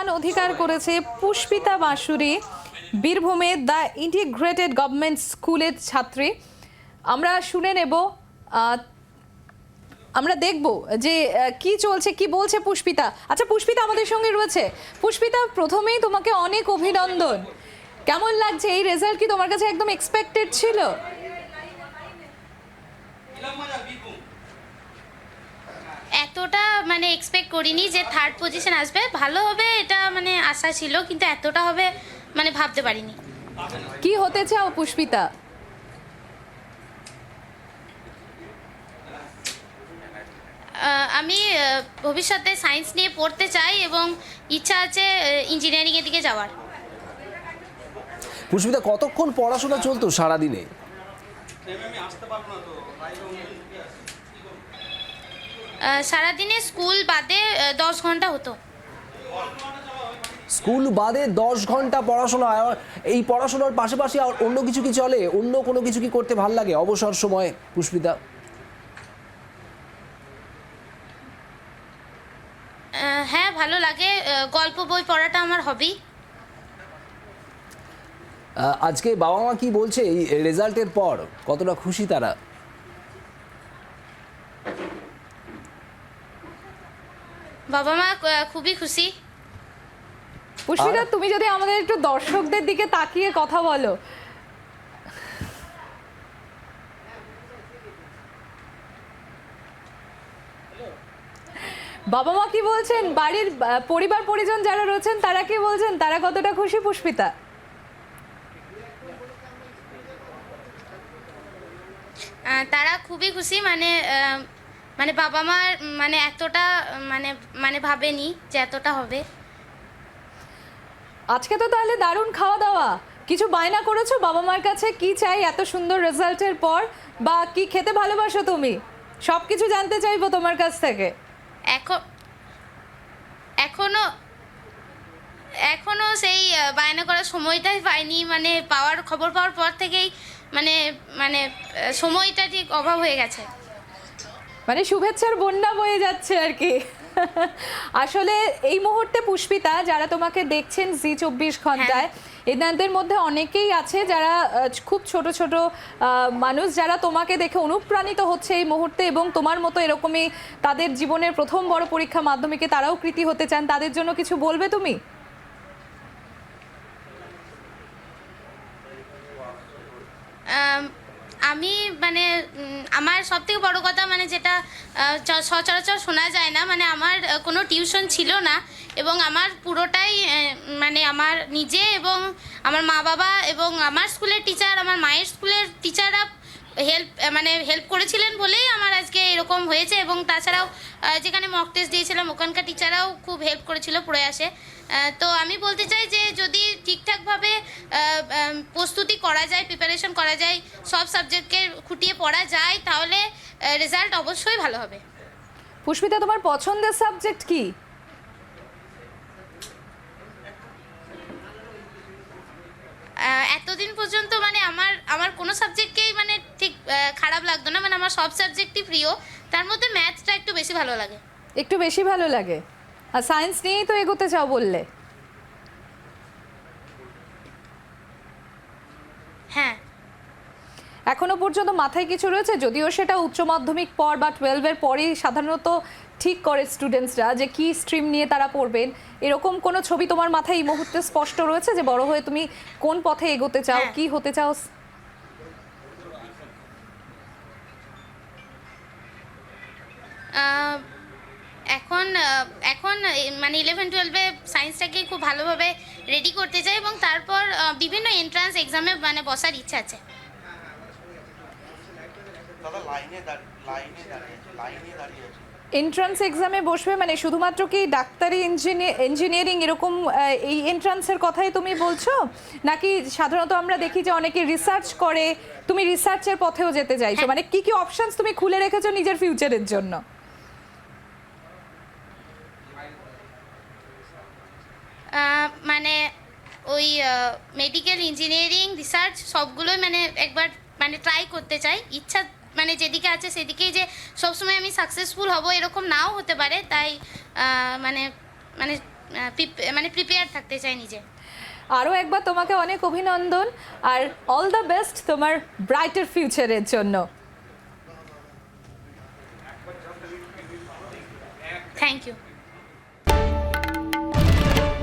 স্থান অধিকার করেছে পুষ্পিতা বাঁশুরি। বীরভূমে দ্য ইন্টিগ্রেটেড গভর্নমেন্ট স্কুলের ছাত্রী। আমরা শুনে নেব আমরা দেখব যে কি চলছে, কি বলছে পুষ্পিতা। আচ্ছা পুষ্পিতা আমাদের সঙ্গে রয়েছে। পুষ্পিতা, প্রথমেই তোমাকে অনেক অভিনন্দন। কেমন লাগছে? এই রেজাল্ট কি তোমার কাছে একদম এক্সপেক্টেড ছিল? এতটা মানে এক্সপেক্ট করিনি যে থার্ড পজিশন আসবে। ভালো হবে এটা মানে আশা ছিল কিন্তু এতটা হবে মানে ভাবতে পারিনি। কি হতে চাও পুষ্পিতা? আমি ভবিষ্যতে সায়েন্স নিয়ে পড়তে চাই এবং ইচ্ছা আছে ইঞ্জিনিয়ারিংয়ের দিকে যাওয়ার। পুষ্পিতা কতক্ষণ পড়াশোনা চলতো সারাদিনে? আহ, সারাদিনে স্কুল বাদে দশ ঘণ্টা হতো। স্কুল বাদে দশ ঘণ্টা পড়াশোনা এই পড়াশোনার পাশাপাশি আর অন্য কিছু কি চলে? অন্য কোনো কিছু কি করতে ভালো লাগে অবসর সময় পুষ্পিতা? হ্যাঁ ভালো লাগে। গল্প বই পড়াটা আমার হবি আজকে বাবা মা কি বলছে? এই রেজাল্টের পর কতটা খুশি তারা? বাবা মা খুবই খুশি। পুষ্পিতা তুমি যদি আমাদের একটু দর্শকদের দিকে তাকিয়ে কথা বলো। বাবা মা কি বলছেন? বাড়ির পরিবার পরিজন যারা রয়েছেন তারা কি বলছেন? তারা কতটা খুশি পুষ্পিতা? তারা খুবই খুশি মানে মানে বাবা মার মানে এতটা মানে মানে ভাবেনি যে এতটা হবে। আজকে তো তাহলে দারুণ খাওয়া দাওয়া। কিছু বায়না করেছ বাবা মার কাছে? কি চাই এত সুন্দর রেজাল্টের পর? বা কি খেতে ভালোবাসো তুমি? সব কিছু জানতে চাইব তোমার কাছ থেকে। এখন এখনও এখনও সেই বায়না করার সময়টাই পাইনি। মানে পাওয়ার খবর পাওয়ার পর থেকেই মানে মানে সময়টা ঠিক অভাব হয়ে গেছে। মানে শুভেচ্ছার বন্যা বয়ে যাচ্ছে আর কি। আসলে এই মুহূর্তে পুষ্পিতা যারা তোমাকে দেখছেন জি চব্বিশ ঘন্টায় এনাদের মধ্যে অনেকেই আছে যারা খুব ছোট ছোট মানুষ যারা তোমাকে দেখে অনুপ্রাণিত হচ্ছে এই মুহূর্তে এবং তোমার মতো এরকমই তাদের জীবনের প্রথম বড় পরীক্ষা মাধ্যমিকে তারাও কৃতি হতে চান তাদের জন্য কিছু বলবে তুমি আম, আমি মানে আমার সব থেকে বড়ো কথা মানে যেটা সচরাচর শোনা যায় না মানে আমার কোনো টিউশন ছিল না এবং আমার পুরোটাই মানে আমার নিজে এবং আমার মা বাবা এবং আমার স্কুলের টিচার আমার মায়ের স্কুলের টিচাররা হেল্প মানে হেল্প করেছিলেন বলেই আমার আজকে এরকম হয়েছে এবং তাছাড়াও যেখানে মক টেস্ট দিয়েছিলাম ওখানকার টিচাররাও খুব হেল্প করেছিল প্রয়াসে। তো আমি বলতে চাই যে যদি ঠিকঠাকভাবে প্রস্তুতি করা যায় প্রিপারেশন করা যায় সব সাবজেক্টকে খুঁটিয়ে পড়া যায় তাহলে রেজাল্ট অবশ্যই ভালো হবে। পুষ্পিতা তোমার পছন্দের সাবজেক্ট কি? এতদিন পর্যন্ত মানে আমার আমার কোনো সাবজেক্টকেই মানে খারাপ লাগতো না মানে আমার সব সাবজেক্টই প্রিয়। তার মধ্যে ম্যাথটা একটু বেশি ভালো লাগে। একটু বেশি ভালো লাগে। আর সায়েন্স নিয়েই তো এগোতে চাও বললে। হ্যাঁ। এখনও পর্যন্ত মাথায় কিছু রয়েছে? যদিও সেটা উচ্চ মাধ্যমিক পর বা টুয়েলভের পরেই সাধারণত ঠিক করে স্টুডেন্টসরা যে কি স্ট্রিম নিয়ে তারা পড়বেন। এরকম কোনো ছবি তোমার মাথায় এই মুহূর্তে স্পষ্ট রয়েছে যে বড় হয়ে তুমি কোন পথে এগোতে চাও হ্যাঁ। কি হতে চাও? এখন এখন মানে ইলেভেন টুয়েলভে সায়েন্সটাকে খুব ভালোভাবে রেডি করতে চাই এবং তারপর বিভিন্ন এন্ট্রান্স এক্সামে মানে বসার ইচ্ছা আছে। এন্ট্রান্স এক্সামে বসবে মানে শুধুমাত্র কি ডাক্তারি ইঞ্জিনিয়ার ইঞ্জিনিয়ারিং এরকম এই এন্ট্রান্সের কথাই তুমি বলছো? নাকি সাধারণত আমরা দেখি যে অনেকে রিসার্চ করে তুমি রিসার্চের পথেও যেতে চাইছো? মানে কি কি অপশনস তুমি খুলে রেখেছো নিজের ফিউচারের জন্য? মানে ওই মেডিকেল ইঞ্জিনিয়ারিং রিসার্চ সবগুলোই মানে একবার মানে ট্রাই করতে চাই। ইচ্ছা মানে যেদিকে আছে সেদিকেই যে সবসময় আমি সাকসেসফুল হব এরকম নাও হতে পারে তাই মানে মানে মানে প্রিপেয়ার থাকতে চাই নিজে। আরও একবার তোমাকে অনেক অভিনন্দন আর অল দ্য বেস্ট তোমার ব্রাইটার ফিউচারের জন্য। Thank you